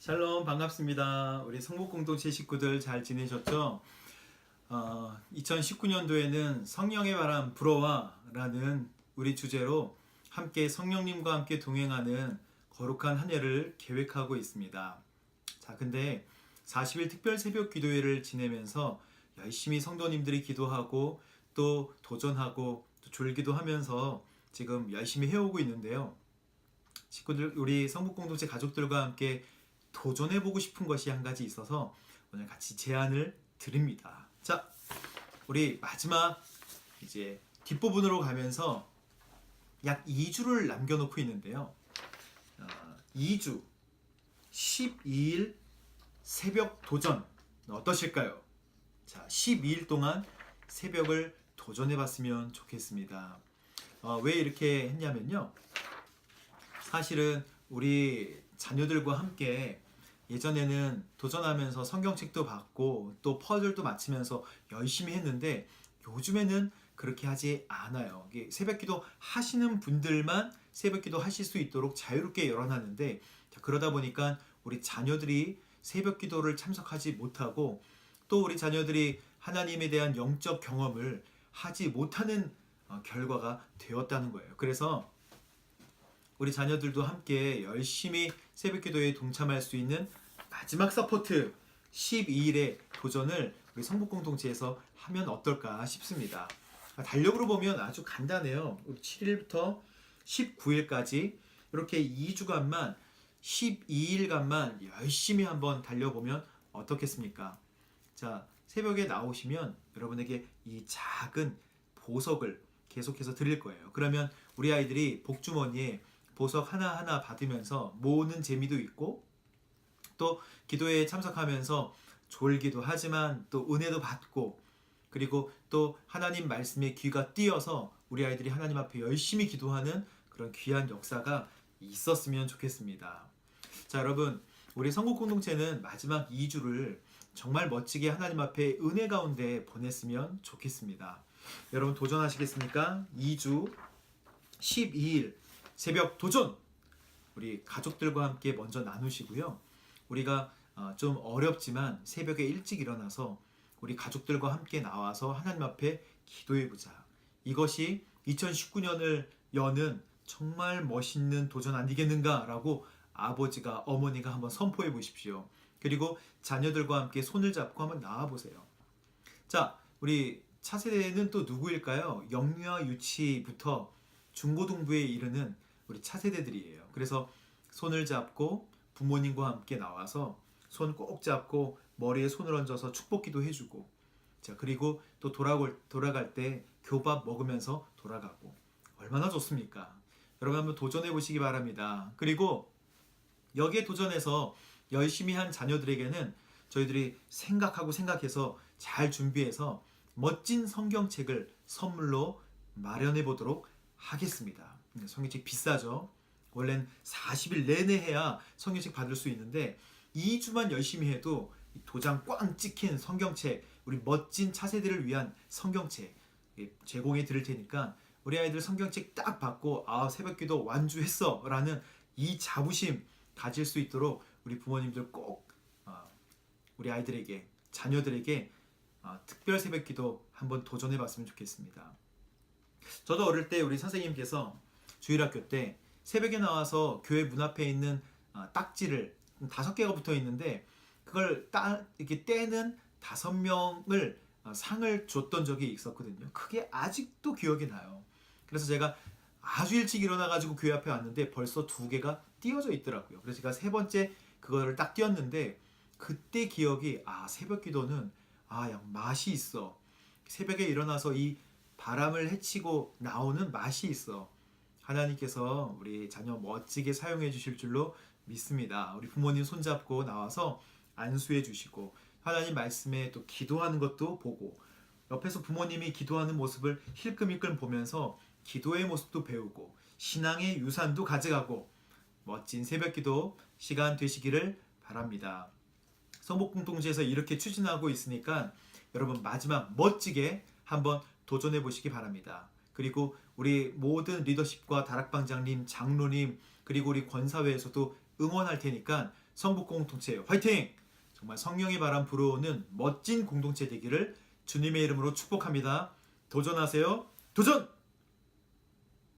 샬롬 반갑습니다. 우리 성북공동체 식구들 잘 지내셨죠? 어, 2019년도에는 성령의 바람 불어와라는 우리 주제로 함께 성령님과 함께 동행하는 거룩한 한 해를 계획하고 있습니다. 자, 근데 40일 특별 새벽 기도회를 지내면서 열심히 성도님들이 기도하고 또 도전하고 또 졸기도 하면서 지금 열심히 해오고 있는데요. 식구들 우리 성북 공동체 가족들과 함께 도전해 보고 싶은 것이 한 가지 있어서 오늘 같이 제안을 드립니다. 자, 우리 마지막 이제 뒷부분으로 가면서 약 2주를 남겨놓고 있는데요. 어, 2주 12일 새벽 도전 어떠실까요? 자, 12일 동안 새벽을 도전해 봤으면 좋겠습니다. 어, 왜 이렇게 했냐면요. 사실은 우리 자녀들과 함께 예전에는 도전하면서 성경책도 받고 또 퍼즐도 맞추면서 열심히 했는데 요즘에는 그렇게 하지 않아요. 새벽기도 하시는 분들만 새벽기도 하실 수 있도록 자유롭게 열어놨는데 자, 그러다 보니까 우리 자녀들이 새벽기도를 참석하지 못하고 또 우리 자녀들이 하나님에 대한 영적 경험을 하지 못하는 어, 결과가 되었다는 거예요. 그래서 우리 자녀들도 함께 열심히 새벽 기도에 동참할 수 있는 마지막 서포트 12일의 도전을 우리 성북 공동체에서 하면 어떨까 싶습니다. 달력으로 보면 아주 간단해요. 7일부터 19일까지 이렇게 2주간만 12일간만 열심히 한번 달려보면 어떻겠습니까? 자, 새벽에 나오시면 여러분에게 이 작은 보석을 계속해서 드릴 거예요. 그러면 우리 아이들이 복주머니에 보석 하나하나 받으면서 모으는 재미도 있고 또 기도에 참석하면서 졸기도 하지만 또 은혜도 받고 그리고 또 하나님 말씀에 귀가 띄어서 우리 아이들이 하나님 앞에 열심히 기도하는 그런 귀한 역사가 있었으면 좋겠습니다. 자, 여러분, 우리 성국 공동체는 마지막 2주를 정말 멋지게 하나님 앞에 은혜 가운데 보냈으면 좋겠습니다. 여러분 도전하시겠습니까? 2주 12일 새벽 도전! 우리 가족들과 함께 먼저 나누시고요. 우리가 어, 좀 어렵지만 새벽에 일찍 일어나서 우리 가족들과 함께 나와서 하나님 앞에 기도해 보자. 이것이 2019년을 여는 정말 멋있는 도전 아니겠는가라고 아버지가 어머니가 한번 선포해 보십시오. 그리고 자녀들과 함께 손을 잡고 한번 나와 보세요. 자, 우리 차세대는 또 누구일까요? 영유아 유치부터 중고등부에 이르는 우리 차세대들이에요. 그래서 손을 잡고 부모님과 함께 나와서 손 꼭 잡고 머리에 손을 얹어서 축복기도 해주고 자 그리고 또 돌아올 돌아갈 때 교밥 먹으면서 돌아가고 얼마나 좋습니까? 여러분 한번 도전해 보시기 바랍니다. 그리고 여기에 도전해서 열심히 한 자녀들에게는 저희들이 생각하고 생각해서 잘 준비해서 멋진 성경책을 선물로 마련해 보도록 하겠습니다. 네, 성경책 비싸죠. 원래는 40일 내내 해야 성경책 받을 수 있는데 2주만 열심히 해도 이 도장 꽝 찍힌 성경책, 우리 멋진 차세대를 위한 성경책 예, 제공해 드릴 테니까 우리 아이들 성경책 딱 받고 아 새벽기도 완주했어 라는 이 자부심 가질 수 있도록 우리 부모님들 꼭 어, 우리 아이들에게 자녀들에게 어, 특별 새벽기도 한번 도전해 봤으면 좋겠습니다. 저도 어릴 때 우리 선생님께서 주일학교 때 새벽에 나와서 교회 문 앞에 있는 어, 딱지를 다섯 개가 붙어 있는데 그걸 따 이렇게 떼는 다섯 명을 어, 상을 줬던 적이 있었거든요. 그게 아직도 기억이 나요. 그래서 제가 아주 일찍 일어나가지고 교회 앞에 왔는데 벌써 두 개가 띄어져 있더라고요. 그래서 제가 세 번째 그거를 딱 띄었는데 그때 기억이 아 새벽 기도는 아 야 맛이 있어. 새벽에 일어나서 이 바람을 헤치고 나오는 맛이 있어. 하나님께서 우리 자녀 멋지게 사용해 주실 줄로 믿습니다. 우리 부모님 손잡고 나와서 안수해 주시고 하나님 말씀에 또 기도하는 것도 보고 옆에서 부모님이 기도하는 모습을 힐끔힐끔 보면서 기도의 모습도 배우고 신앙의 유산도 가져가고 멋진 새벽 기도 시간 되시기를 바랍니다. 성복공동체에서 이렇게 추진하고 있으니까 여러분 마지막 멋지게 한번 도전해 보시기 바랍니다. 그리고 우리 모든 리더십과 다락방장님, 장로님 그리고 우리 권사회에서도 응원할 테니까 성북 공동체 화이팅! 정말 성령의 바람 불어오는 멋진 공동체 되기를 주님의 이름으로 축복합니다. 도전하세요. 도전!